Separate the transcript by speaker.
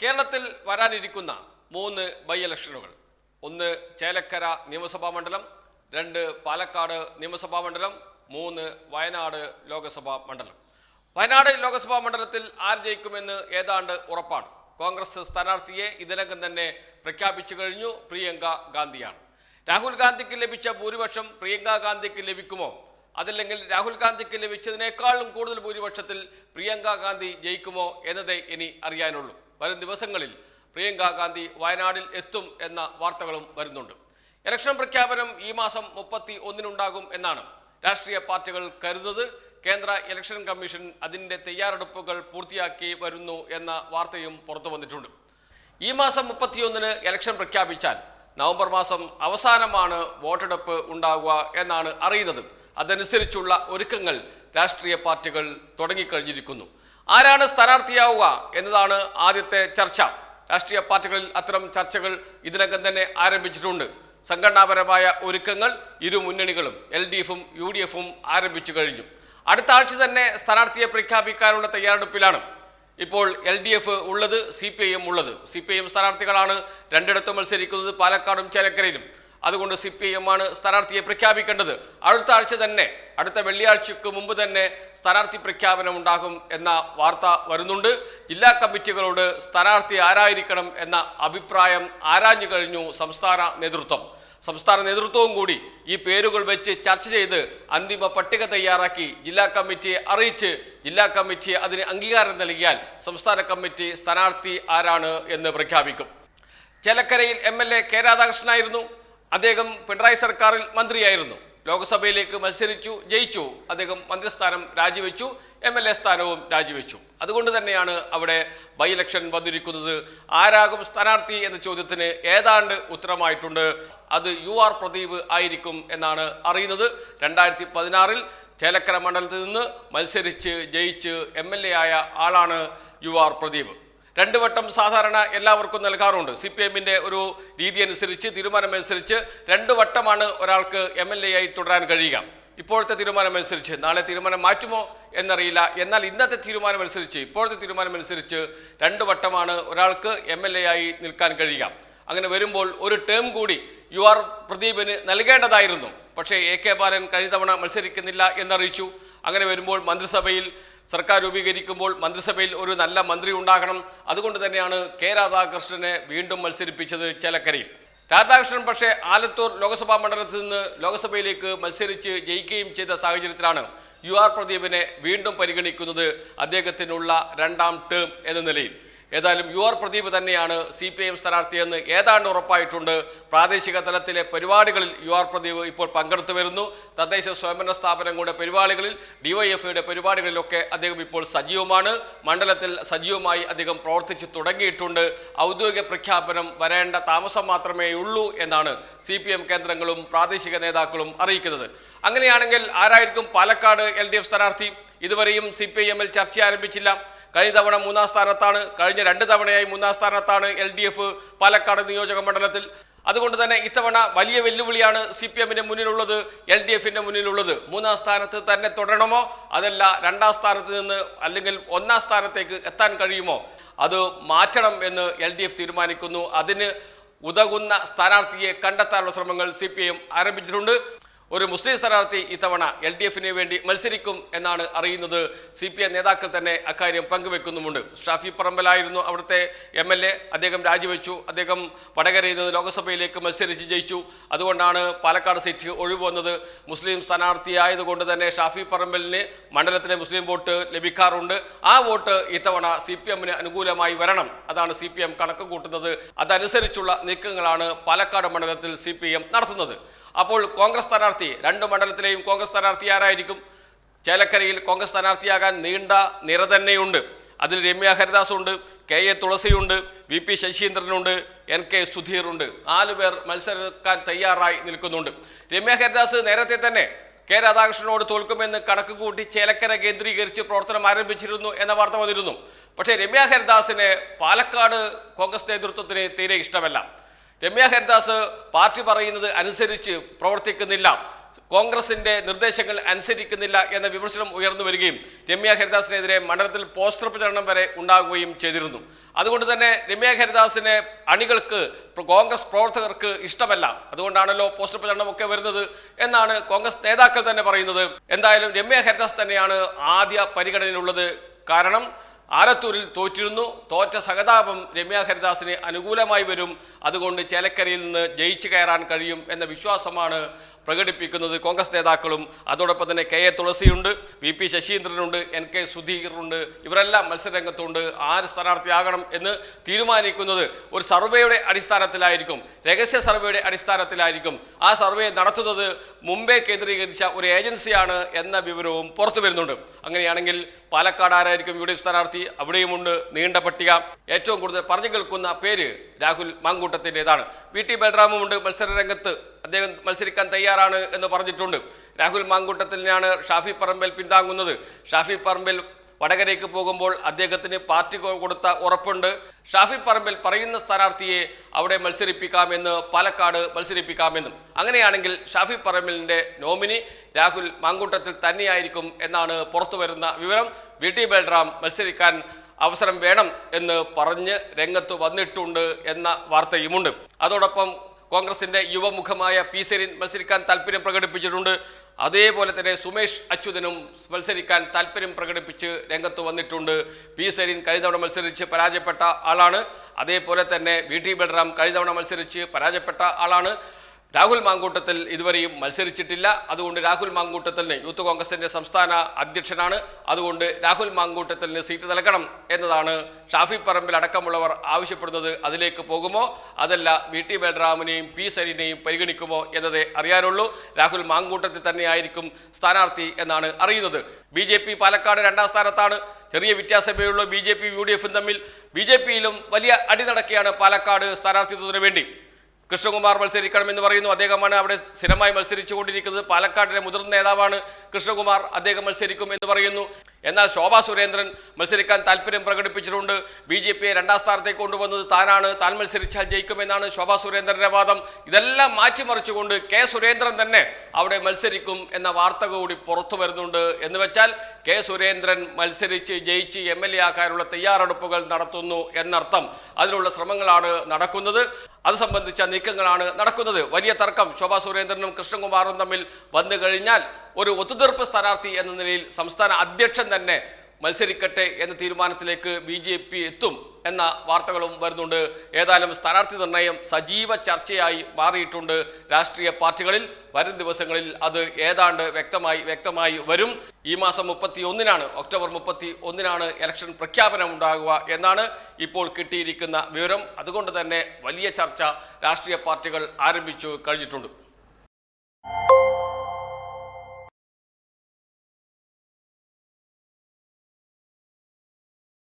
Speaker 1: കേരളത്തിൽ വരാനിരിക്കുന്ന മൂന്ന് ബൈ ഇലക്ഷനുകൾ ഒന്ന് ചേലക്കര നിയമസഭാ മണ്ഡലം രണ്ട് പാലക്കാട് നിയമസഭാ മണ്ഡലം മൂന്ന് വയനാട് ലോക്സഭാ മണ്ഡലം. വയനാട് ലോക്സഭാ മണ്ഡലത്തിൽ ആര് ജയിക്കുമെന്ന് ഏതാണ്ട് ഉറപ്പാണ്. കോൺഗ്രസ് സ്ഥാനാർത്ഥിയെ ഇതിനകം തന്നെ പ്രഖ്യാപിച്ചു കഴിഞ്ഞു പ്രിയങ്ക ഗാന്ധിയാണ്. രാഹുൽ ഗാന്ധിക്ക് ലഭിച്ച ഭൂരിപക്ഷം പ്രിയങ്ക ഗാന്ധിക്ക് ലഭിക്കുമോ? അതല്ലെങ്കിൽ രാഹുൽ ഗാന്ധിക്ക് ലഭിച്ചതിനേക്കാളും കൂടുതൽ ഭൂരിപക്ഷത്തിൽ പ്രിയങ്ക ഗാന്ധി ജയിക്കുമോ എന്നതേ ഇനി അറിയാനുള്ളൂ. വരും ദിവസങ്ങളിൽ പ്രിയങ്ക ഗാന്ധി വയനാടിൽ എത്തും എന്ന വാർത്തകളും വരുന്നുണ്ട്. ഇലക്ഷൻ പ്രഖ്യാപനം ഈ മാസം മുപ്പത്തി ഒന്നിനുണ്ടാകും എന്നാണ് രാഷ്ട്രീയ പാർട്ടികൾ കരുതുന്നത്. കേന്ദ്ര ഇലക്ഷൻ കമ്മീഷൻ അതിന്റെ തയ്യാറെടുപ്പുകൾ പൂർത്തിയാക്കി വരുന്നു എന്ന വാർത്തയും പുറത്തു വന്നിട്ടുണ്ട്. ഈ മാസം മുപ്പത്തിയൊന്നിന് ഇലക്ഷൻ പ്രഖ്യാപിച്ചാൽ നവംബർ മാസം അവസാനമാണ് വോട്ടെടുപ്പ് ഉണ്ടാകുക എന്നാണ് അറിയുന്നത്. അതനുസരിച്ചുള്ള ഒരുക്കങ്ങൾ രാഷ്ട്രീയ പാർട്ടികൾ തുടങ്ങിക്കഴിഞ്ഞിരിക്കുന്നു. ആരാണ് സ്ഥാനാർത്ഥിയാവുക എന്നതാണ് ആദ്യത്തെ ചർച്ച. രാഷ്ട്രീയ പാർട്ടികളിൽ അത്തരം ചർച്ചകൾ ഇതിനകം തന്നെ ആരംഭിച്ചിട്ടുണ്ട്. സംഘടനാപരമായ ഒരുക്കങ്ങൾ ഇരു മുന്നണികളും എൽ ഡി എഫും യു ഡി എഫും ആരംഭിച്ചു കഴിഞ്ഞു. അടുത്ത ആഴ്ച തന്നെ സ്ഥാനാർത്ഥിയെ പ്രഖ്യാപിക്കാനുള്ള തയ്യാറെടുപ്പിലാണ് ഇപ്പോൾ എൽ ഡി എഫ് ഉള്ളത് സി പി ഐ എം ഉള്ളത്. സി പി ഐ എം സ്ഥാനാർത്ഥികളാണ് രണ്ടിടത്തും മത്സരിക്കുന്നത് പാലക്കാടും ചേലക്കരയിലും. അതുകൊണ്ട് സി പി ആണ് സ്ഥാനാർത്ഥിയെ പ്രഖ്യാപിക്കേണ്ടത്. അടുത്ത ആഴ്ച തന്നെ അടുത്ത വെള്ളിയാഴ്ചക്ക് മുമ്പ് തന്നെ സ്ഥാനാർത്ഥി പ്രഖ്യാപനം ഉണ്ടാകും എന്ന വാർത്ത വരുന്നുണ്ട്. ജില്ലാ കമ്മിറ്റികളോട് സ്ഥാനാർത്ഥി ആരായിരിക്കണം എന്ന അഭിപ്രായം ആരാഞ്ഞു കഴിഞ്ഞു സംസ്ഥാന നേതൃത്വം. സംസ്ഥാന നേതൃത്വവും കൂടി ഈ പേരുകൾ വെച്ച് ചർച്ച ചെയ്ത് അന്തിമ പട്ടിക തയ്യാറാക്കി ജില്ലാ കമ്മിറ്റിയെ അറിയിച്ച് ജില്ലാ കമ്മിറ്റി അതിന് അംഗീകാരം നൽകിയാൽ സംസ്ഥാന കമ്മിറ്റി സ്ഥാനാർത്ഥി ആരാണ് എന്ന് പ്രഖ്യാപിക്കും. ചേലക്കരയിൽ എം എൽ എ കെ രാധാകൃഷ്ണനായിരുന്നു. അദ്ദേഹം പിണറായി സർക്കാരിൽ മന്ത്രിയായിരുന്നു. ലോക്സഭയിലേക്ക് മത്സരിച്ചു ജയിച്ചു. അദ്ദേഹം മന്ത്രിസ്ഥാനം രാജിവെച്ചു എം എൽ എ സ്ഥാനവും രാജിവെച്ചു. അതുകൊണ്ട് തന്നെയാണ് അവിടെ ബൈ ഇലക്ഷൻ വന്നിരിക്കുന്നത്. ആരാകും സ്ഥാനാർത്ഥി എന്ന ചോദ്യത്തിന് ഏതാണ്ട് ഉത്തരമായിട്ടുണ്ട്. അത് യു ആർ പ്രദീപ് ആയിരിക്കും എന്നാണ് അറിയുന്നത്. രണ്ടായിരത്തി പതിനാറിൽ ചേലക്കര മണ്ഡലത്തിൽ നിന്ന് മത്സരിച്ച് ജയിച്ച് എം എൽ എ ആയ ആളാണ് യു ആർ പ്രദീപ്. രണ്ട് വട്ടം സാധാരണ എല്ലാവർക്കും നൽകാറുണ്ട്. സി പി എമ്മിന്റെ ഒരു രീതി അനുസരിച്ച് തീരുമാനമനുസരിച്ച് രണ്ട് വട്ടമാണ് ഒരാൾക്ക് എം എൽ എ ആയി തുടരാൻ കഴിയുക. ഇപ്പോഴത്തെ തീരുമാനമനുസരിച്ച് നാളെ തീരുമാനം മാറ്റുമോ എന്നറിയില്ല. എന്നാൽ ഇന്നത്തെ തീരുമാനമനുസരിച്ച് ഇപ്പോഴത്തെ തീരുമാനമനുസരിച്ച് രണ്ട് വട്ടമാണ് ഒരാൾക്ക് എം എൽ എ ആയി നിൽക്കാൻ കഴിയുക. അങ്ങനെ വരുമ്പോൾ ഒരു ടേം കൂടി യു ആർ പ്രദീപിന് നൽകേണ്ടതായിരുന്നു. പക്ഷേ എ കെ ബാലൻ കഴിഞ്ഞ തവണ മത്സരിക്കുന്നില്ല എന്നറിയിച്ചു. അങ്ങനെ വരുമ്പോൾ മന്ത്രിസഭയിൽ സർക്കാർ രൂപീകരിക്കുമ്പോൾ മന്ത്രിസഭയിൽ ഒരു നല്ല മന്ത്രി ഉണ്ടാകണം. അതുകൊണ്ട് തന്നെയാണ് കെ രാധാകൃഷ്ണനെ വീണ്ടും മത്സരിപ്പിച്ചത് ചേലക്കരയിൽ. രാധാകൃഷ്ണൻ പക്ഷേ ആലത്തൂർ ലോക്സഭാ മണ്ഡലത്തിൽ നിന്ന് ലോക്സഭയിലേക്ക് മത്സരിച്ച് ജയിക്കുകയും ചെയ്ത സാഹചര്യത്തിലാണ് യു ആർ പ്രദീപിനെ വീണ്ടും പരിഗണിക്കുന്നത് അദ്ദേഹത്തിനുള്ള രണ്ടാം ടേം എന്ന നിലയിൽ. ഏതായാലും യു ആർ പ്രദീപ് തന്നെയാണ് സി പി ഐ എം സ്ഥാനാർത്ഥിയെന്ന് ഏതാണ്ട് ഉറപ്പായിട്ടുണ്ട്. പ്രാദേശിക തലത്തിലെ പരിപാടികളിൽ യു ആർ പ്രദീപ് ഇപ്പോൾ പങ്കെടുത്തു വരുന്നു. തദ്ദേശ സ്വയംഭരണ സ്ഥാപനങ്ങളുടെ പരിപാടികളിൽ ഡിവൈഎഫ്ഐയുടെ പരിപാടികളിലൊക്കെ അദ്ദേഹം ഇപ്പോൾ സജീവമാണ്. മണ്ഡലത്തിൽ സജീവമായി അദ്ദേഹം പ്രവർത്തിച്ചു തുടങ്ങിയിട്ടുണ്ട്. ഔദ്യോഗിക പ്രഖ്യാപനം വരേണ്ട താമസം മാത്രമേ ഉള്ളൂ എന്നാണ് സി കേന്ദ്രങ്ങളും പ്രാദേശിക നേതാക്കളും അറിയിക്കുന്നത്. അങ്ങനെയാണെങ്കിൽ ആരായിരിക്കും പാലക്കാട് എൽ ഡി എഫ് സ്ഥാനാർത്ഥി? ഇതുവരെയും സി പി ഐ എമ്മിൽ ചർച്ച ആരംഭിച്ചില്ല. കഴിഞ്ഞ തവണ മൂന്നാം സ്ഥാനത്താണ് കഴിഞ്ഞ രണ്ട് തവണയായി മൂന്നാം സ്ഥാനത്താണ് എൽ ഡി എഫ് പാലക്കാട് നിയോജക മണ്ഡലത്തിൽ. അതുകൊണ്ട് തന്നെ ഇത്തവണ വലിയ വെല്ലുവിളിയാണ് സി പി എമ്മിന്റെ മുന്നിലുള്ളത് എൽ ഡി എഫിന്റെ മുന്നിലുള്ളത്. മൂന്നാം സ്ഥാനത്ത് തന്നെ തുടരണമോ അതല്ല രണ്ടാം സ്ഥാനത്ത് നിന്ന് അല്ലെങ്കിൽ ഒന്നാം സ്ഥാനത്തേക്ക് എത്താൻ കഴിയുമോ? അത് മാറ്റണം എന്ന് എൽ ഡി എഫ് തീരുമാനിക്കുന്നു. അതിന് ഉതകുന്ന സ്ഥാനാർത്ഥിയെ കണ്ടെത്താനുള്ള ശ്രമങ്ങൾ സി പി ഐ എം ആരംഭിച്ചിട്ടുണ്ട്. ഒരു മുസ്ലിം സ്ഥാനാർത്ഥി ഇത്തവണ എൽ ഡി എഫിന് വേണ്ടി മത്സരിക്കും എന്നാണ് അറിയുന്നത്. സി പി എം നേതാക്കൾ തന്നെ അക്കാര്യം പങ്കുവെക്കുന്നുമുണ്ട്. ഷാഫി പറമ്പലായിരുന്നു അവിടുത്തെ എം എൽ എ. അദ്ദേഹം രാജിവെച്ചു. അദ്ദേഹം വടകരയിൽ നിന്ന് ലോക്സഭയിലേക്ക് മത്സരിച്ച് ജയിച്ചു. അതുകൊണ്ടാണ് പാലക്കാട് സീറ്റ് ഒഴിവ് വന്നത്. മുസ്ലിം സ്ഥാനാർത്ഥിയായതുകൊണ്ട് തന്നെ ഷാഫി പറമ്പലിന് മണ്ഡലത്തിലെ മുസ്ലിം വോട്ട് ലഭിക്കാറുണ്ട്. ആ വോട്ട് ഇത്തവണ സി പി എമ്മിന് അനുകൂലമായി വരണം. അതാണ് സി പി എം കണക്ക് കൂട്ടുന്നത്. അതനുസരിച്ചുള്ള നീക്കങ്ങളാണ് പാലക്കാട് മണ്ഡലത്തിൽ സി പി എം നടത്തുന്നത്. അപ്പോൾ കോൺഗ്രസ് സ്ഥാനാർത്ഥി രണ്ട് മണ്ഡലത്തിലെയും കോൺഗ്രസ് സ്ഥാനാർത്ഥി ആരായിരിക്കും? ചേലക്കരയിൽ കോൺഗ്രസ് സ്ഥാനാർത്ഥിയാകാൻ നീണ്ട നിര തന്നെയുണ്ട്. അതിൽ രമ്യ ഹരിദാസ് ഉണ്ട് കെ എ തുളസിയുണ്ട് വി പി ശശീന്ദ്രനുണ്ട് എൻ കെ സുധീറുണ്ട്. നാലു പേർ മത്സരിക്കാൻ തയ്യാറായി നിൽക്കുന്നുണ്ട്. രമ്യ ഹരിദാസ് നേരത്തെ തന്നെ കെ രാധാകൃഷ്ണനോട് തോൽക്കുമെന്ന് കണക്ക് കൂട്ടി ചേലക്കര കേന്ദ്രീകരിച്ച് പ്രവർത്തനം ആരംഭിച്ചിരുന്നു എന്ന വാർത്ത വന്നിരുന്നു. പക്ഷേ രമ്യ ഹരിദാസിനെ പാലക്കാട് കോൺഗ്രസ് നേതൃത്വത്തിന് തീരെ ഇഷ്ടമല്ല. രമ്യ ഹരിദാസ് പാർട്ടി പറയുന്നത് അനുസരിച്ച് പ്രവർത്തിക്കുന്നില്ല. കോൺഗ്രസിന്റെ നിർദ്ദേശങ്ങൾ അനുസരിക്കുന്നില്ല എന്ന വിമർശനം ഉയർന്നു വരികയും രമ്യ ഹരിദാസിനെതിരെ മണ്ഡലത്തിൽ പോസ്റ്റർ പ്രചരണം വരെ ഉണ്ടാകുകയും ചെയ്തിരുന്നു. അതുകൊണ്ട് തന്നെ രമ്യ ഹരിദാസിനെ അണികൾക്ക് കോൺഗ്രസ് പ്രവർത്തകർക്ക് ഇഷ്ടമല്ല. അതുകൊണ്ടാണല്ലോ പോസ്റ്റർ പ്രചരണമൊക്കെ വരുന്നത് എന്നാണ് കോൺഗ്രസ് നേതാക്കൾ തന്നെ പറയുന്നത്. എന്തായാലും രമ്യ ഹരിദാസ് തന്നെയാണ് ആദ്യ പരിഗണനയിലുള്ളത്. കാരണം ആലത്തൂരിൽ തോറ്റിരുന്നു. തോറ്റ സഹതാപം രമ്യ ഹരിദാസിന് അനുകൂലമായി വരും. അതുകൊണ്ട് ചേലക്കരയിൽ നിന്ന് ജയിച്ചു കയറാൻ കഴിയും എന്ന വിശ്വാസമാണ് പ്രകടിപ്പിക്കുന്നത് കോൺഗ്രസ് നേതാക്കളും അതോടൊപ്പം തന്നെ കെ എ തുളസിയുണ്ട് വി പി ശശീന്ദ്രനുണ്ട് എൻ കെ സുധീറുണ്ട് ഇവരെല്ലാം മത്സരരംഗത്തുണ്ട്. ആര് സ്ഥാനാർത്ഥിയാകണം എന്ന് തീരുമാനിക്കുന്നത് ഒരു സർവേയുടെ അടിസ്ഥാനത്തിലായിരിക്കും രഹസ്യ സർവേയുടെ അടിസ്ഥാനത്തിലായിരിക്കും. ആ സർവേ നടത്തുന്നത് മുംബൈ കേന്ദ്രീകരിച്ച ഒരു ഏജൻസിയാണ് എന്ന വിവരവും പുറത്തു വരുന്നുണ്ട്. അങ്ങനെയാണെങ്കിൽ പാലക്കാട് ആരായിരിക്കും യു ഡി എഫ് സ്ഥാനാർത്ഥി? അവിടെയുമുണ്ട് നീണ്ട പട്ടിക ഏറ്റവും കൂടുതൽ പറഞ്ഞു കേൾക്കുന്ന പേര് രാഹുൽ മാങ്കൂട്ടത്തിന്റെതാണ്. വി ടി ബൽറാമുമുണ്ട് മത്സര രംഗത്ത് അദ്ദേഹം മത്സരിക്കാൻ തയ്യാറാണ് എന്ന് പറഞ്ഞിട്ടുണ്ട്. രാഹുൽ മാങ്കൂട്ടത്തിനെയാണ് ഷാഫി പറമ്പിൽ പിന്താങ്ങുന്നത്. ഷാഫി പറമ്പിൽ വടകരയ്ക്ക് പോകുമ്പോൾ അദ്ദേഹത്തിന് പാർട്ടി കൊടുത്ത ഉറപ്പുണ്ട്. ഷാഫി പറമ്പിൽ പറയുന്ന സ്ഥാനാർത്ഥിയെ അവിടെ മത്സരിപ്പിക്കാമെന്ന് പാലക്കാട് മത്സരിപ്പിക്കാമെന്നും. അങ്ങനെയാണെങ്കിൽ ഷാഫി പറമ്പിലിന്റെ നോമിനി രാഹുൽ മാങ്കൂട്ടത്തിൽ തന്നെയായിരിക്കും എന്നാണ് പുറത്തു വരുന്ന വിവരം. വി ടി ബൽറാം മത്സരിക്കാൻ അവസരം വേണം എന്ന് പറഞ്ഞ് രംഗത്ത് വന്നിട്ടുണ്ട് എന്ന വാർത്തയുമുണ്ട്. അതോടൊപ്പം കോൺഗ്രസിന്റെ യുവമുഖമായ പി സെരിൻ മത്സരിക്കാൻ താല്പര്യം പ്രകടിപ്പിച്ചിട്ടുണ്ട്. അതേപോലെ തന്നെ സുമേഷ് അച്യുതനും മത്സരിക്കാൻ താല്പര്യം പ്രകടിപ്പിച്ച് രംഗത്ത് വന്നിട്ടുണ്ട്. പി സെരിൻ കഴിഞ്ഞവണ മത്സരിച്ച് പരാജയപ്പെട്ട ആളാണ്. അതേപോലെ തന്നെ വി ടി ബൽറാം കഴിഞ്ഞവണ മത്സരിച്ച് പരാജയപ്പെട്ട ആളാണ്. രാഹുൽ മാങ്കൂട്ടത്തിൽ ഇതുവരെയും മത്സരിച്ചിട്ടില്ല. അതുകൊണ്ട് രാഹുൽ മാങ്കൂട്ടത്തിന് യൂത്ത് കോൺഗ്രസിന്റെ സംസ്ഥാന അധ്യക്ഷനാണ്. അതുകൊണ്ട് രാഹുൽ മാങ്കൂട്ടത്തിന് സീറ്റ് നൽകണം എന്നതാണ് ഷാഫി പറമ്പിൽ അടക്കമുള്ളവർ ആവശ്യപ്പെടുന്നത്. അതിലേക്ക് പോകുമോ? അതല്ല വി ടി ബൽറാമിനെയും പി സരിനെയും പരിഗണിക്കുമോ എന്നതേ അറിയാനുള്ളൂ. രാഹുൽ മാങ്കൂട്ടത്തിൽ തന്നെയായിരിക്കും സ്ഥാനാർത്ഥി എന്നാണ് അറിയുന്നത്. ബി ജെ പി പാലക്കാട് രണ്ടാം സ്ഥാനത്താണ്. ചെറിയ വ്യത്യാസമേ ഉള്ളൂ B J P U D എഫും തമ്മിൽ. ബി ജെ പിയിലും വലിയ അടി നടക്കുകയാണ് പാലക്കാട് സ്ഥാനാർത്ഥിത്വത്തിന് വേണ്ടി. കൃഷ്ണകുമാർ മത്സരിക്കണമെന്ന് പറയുന്നു. അദ്ദേഹമാണ് അവിടെ സ്ഥിരമായി മത്സരിച്ചുകൊണ്ടിരിക്കുന്നത്. പാലക്കാടിലെ മുതിർന്ന നേതാവാണ് കൃഷ്ണകുമാർ. അദ്ദേഹം മത്സരിക്കും എന്ന് പറയുന്നു. എന്നാൽ ശോഭാ സുരേന്ദ്രൻ മത്സരിക്കാൻ താല്പര്യം പ്രകടിപ്പിച്ചിട്ടുണ്ട്. ബി ജെ പിയെ രണ്ടാം സ്ഥാനത്തേക്ക് കൊണ്ടുവന്നത് താനാണ്. താൻ മത്സരിച്ചാൽ ജയിക്കുമെന്നാണ് ശോഭാ സുരേന്ദ്രന്റെ വാദം. ഇതെല്ലാം മാറ്റിമറിച്ചുകൊണ്ട് കെ സുരേന്ദ്രൻ തന്നെ അവിടെ മത്സരിക്കും എന്ന വാർത്ത കൂടി പുറത്തു വരുന്നുണ്ട്. എന്ന് വെച്ചാൽ കെ സുരേന്ദ്രൻ മത്സരിച്ച് ജയിച്ച് എം എൽ എ ആക്കാനുള്ള തയ്യാറെടുപ്പുകൾ നടത്തുന്നു എന്നർത്ഥം. അതിനുള്ള ശ്രമങ്ങളാണ് നടക്കുന്നത്. അത് സംബന്ധിച്ച നീക്കങ്ങളാണ് നടക്കുന്നത്. വലിയ തർക്കം ശോഭാ സുരേന്ദ്രനും കൃഷ്ണകുമാറും തമ്മിൽ വന്നു കഴിഞ്ഞാൽ ഒരു ഒത്തുതീർപ്പ് സ്ഥാനാർത്ഥി എന്ന നിലയിൽ സംസ്ഥാന അധ്യക്ഷൻ തന്നെ മത്സരിക്കട്ടെ എന്ന തീരുമാനത്തിലേക്ക് ബി എത്തും. എന്ന വാർത്തകളും വരുന്നുണ്ട്. ഏതായാലും സ്ഥാനാർത്ഥി നിർണയം സജീവ ചർച്ചയായി മാറിയിട്ടുണ്ട്. രാഷ്ട്രീയ പാർട്ടികളിൽ വരും ദിവസങ്ങളിൽ അത് ഏതാണ്ട് വ്യക്തമായി വ്യക്തമായി വരും. ഈ മാസം മുപ്പത്തി ഒന്നിനാണ് ഒക്ടോബർ മുപ്പത്തി ഒന്നിനാണ് ഇലക്ഷൻ പ്രഖ്യാപനം ഉണ്ടാകുക എന്നാണ് ഇപ്പോൾ കിട്ടിയിരിക്കുന്ന വിവരം. അതുകൊണ്ട് തന്നെ വലിയ ചർച്ച രാഷ്ട്രീയ പാർട്ടികൾ ആരംഭിച്ചു കഴിഞ്ഞിട്ടുണ്ട്.